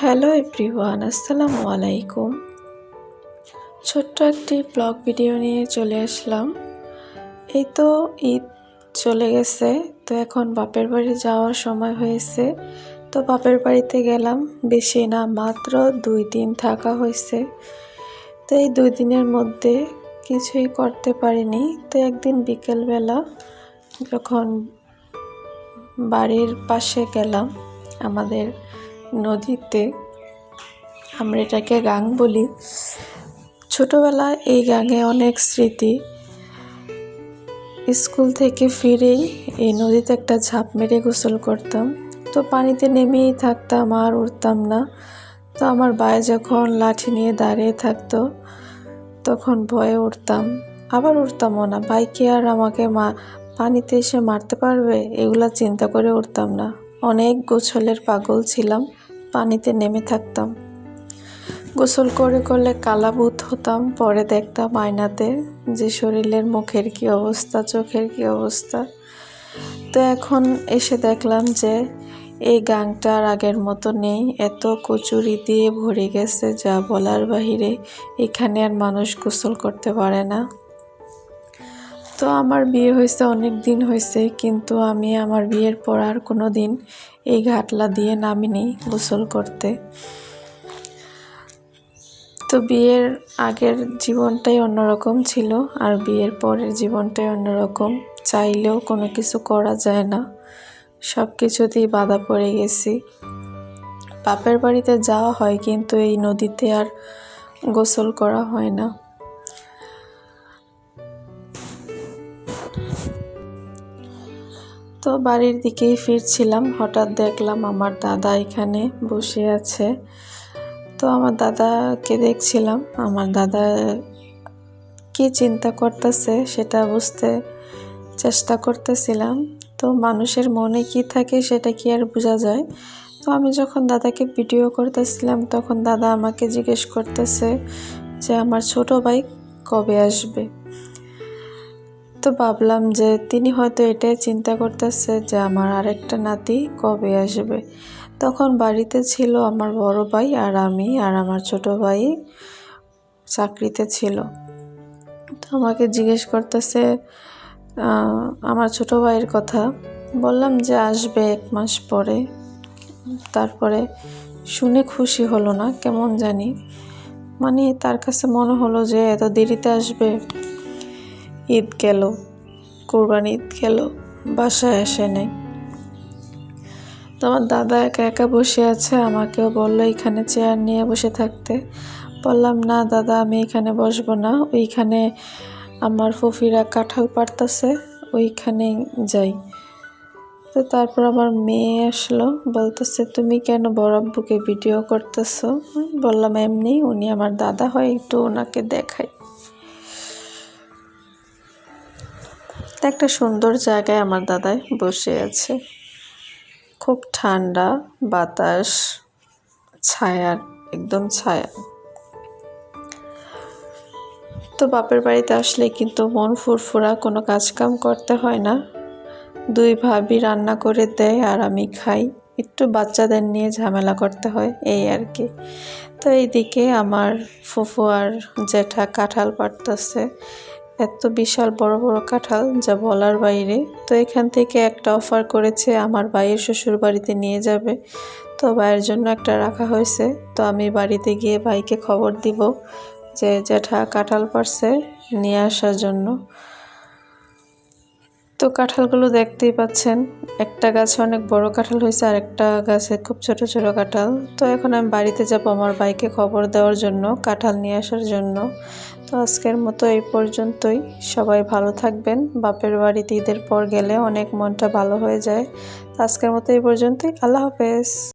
Hello everyone, আসসালামু আলাইকুম। ছোট্ট একটি ব্লগ ভিডিও নিয়ে চলে আসলাম। এই তো ঈদ চলে গেছে, তো এখন বাপের বাড়ি যাওয়ার সময় হয়েছে। তো বাপের বাড়িতে গেলাম, বেশি না, মাত্র দুই দিন থাকা হয়েছে। তো এই দুই দিনের মধ্যে কিছুই করতে পারিনি। তো একদিন বিকেলবেলা যখন বাড়ির পাশে গেলাম, আমাদের নদীতে আমরা এটাকে গাং বলি। ছোটোবেলায় এই গাঙে অনেক স্মৃতি। স্কুল থেকে ফিরেই এই নদীতে একটা ঝাঁপ মেরে গোসল করতাম। তো পানিতে নেমেই থাকতাম, আর উঠতাম না। তো আমার বায়ে যখন লাঠি নিয়ে দাঁড়িয়ে থাকতো, তখন ভয়ে উঠতাম আবার উঠতামও না। বাইকে আর আমাকে মা, পানিতে এসে মারতে পারবে? এগুলা চিন্তা করে উঠতাম না। অনেক গোছলের পাগল ছিলাম। পানিতে নেমে থাকতাম। গোসল করে করলে কালাবুত হতাম, পরে দেখতাম আয়নাতে যে শরীরের মুখের কি অবস্থা, চোখের কি অবস্থা। তো এখন এসে দেখলাম যে এই গাংটা আর আগের মতো নেই, এত কচুরি দিয়ে ভরে গেছে যা বলার বাহিরে। এখানে আর মানুষ গোসল করতে পারে না। তো আমার বিয়ে হয়েছে, অনেক দিন হয়েছে, কিন্তু আমি আমার বিয়ের পর আর কোনো দিন এই ঘাটলা দিয়ে নামিনি গোসল করতে। তো বিয়ের আগের জীবনটাই অন্যরকম ছিল, আর বিয়ের পরের জীবনটাই অন্যরকম। চাইলেও কোনো কিছু করা যায় না, সব কিছুতেই বাধা পড়ে গেছি। বাপের বাড়িতে যাওয়া হয়, কিন্তু এই নদীতে আর গোসল করা হয় না। তো বাড়ির দিকেই ফিরছিলাম। হঠাৎ দেখলাম আমার দাদা এখানে বসে আছে। তো আমার দাদাকে দেখছিলাম। আমার দাদা কি চিন্তা করতেছে সেটা বুঝতে চেষ্টা করতেছিলাম। তো মানুষের মনে কি থাকে সেটা কি আর বোঝা যায়। তো আমি যখন দাদাকে ভিডিও করতেছিলাম, তখন দাদা আমাকে জিজ্ঞেস করতেছে যে, আমার ছোট ভাই কবে আসবে? তো ভাবলাম যে তিনি হয়তো এটাই চিন্তা করতেছে যে আমার আরেকটা নাতি কবে আসবে। তখন বাড়িতে ছিল আমার বড় ভাই আর আমি আর আমার ছোট ভাই চাকরিতে ছিল। তো আমাকে জিজ্ঞেস করতেছে আমার ছোট ভাইয়ের কথা। বললাম যে আসবে এক মাস পরে। তারপরে শুনে খুশি হলো না, কেমন জানি। মানে তার কাছে মনে হলো যে এত দেরিতে আসবে। ঈদ গেল, কোরবানি ঈদ গেল, বাসায় আসে নাই। তো আমার দাদা একা একা বসে আছে, আমাকেও বলল এখানে চেয়ার নিয়ে বসে থাকতে। বললাম, না দাদা, আমি এখানে বসবো না। ওইখানে আমার ফুফিরা কাঁঠাল পারতাছে ওইখানে যাই। তো তারপর আমার মেয়ে আসলো, বলতেছে, তুমি কেন বড় আব্বুকে ভিডিও করতেছো? বললাম, এমনি, উনি আমার দাদা হয়, একটু ওনাকে দেখাই। একটা সুন্দর জায়গায় আমার দাদাই বসে আছে। খুব ঠান্ডা, বাতাস ছায়ার একদম ছায়া। তো বাপের বাড়িতে আসলে কিন্তু মন ফুরফুরা, কোনো কাজকাম করতে হয় না। দুই ভাবি রান্না করে দেয় আর আমি খাই। একটু বাচ্চাদের নিয়ে ঝামেলা করতে হয়, এই আর কি। তো এইদিকে আমার ফুফু আর জেঠা কাঁঠাল পাড়তেছে। এত বিশাল বড় বড় কাঁঠাল যা বলার বাইরে। তো এখান থেকে একটা অফার করেছে, আমার ভাইয়ের শ্বশুর বাড়িতে নিয়ে যাবে। তো ভাইয়ের জন্য একটা রাখা হয়েছে। তো আমি বাড়িতে গিয়ে ভাইকে খবর দিব যে, জ্যাঠা কাঁঠাল পারছে নিয়ে আসার জন্য। তো কাঁঠালগুলো দেখতেই পাচ্ছেন। একটা গাছে অনেক বড় কাঁঠাল হয়েছে আর একটা গাছে খুব ছোট ছোট কাঁঠাল। তো এখন আমি বাড়িতে যাব আমার বাইকে খবর দেওয়ার জন্য, কাঁঠাল নিয়ে আসার জন্য। তো আজকের মতো এই পর্যন্তই। সবাই ভালো থাকবেন। বাপের বাড়িতে ঈদের পর গেলে অনেক মনটা ভালো হয়ে যায়। তো আজকের মতো এই পর্যন্তই। আল্লাহ হাফেজ।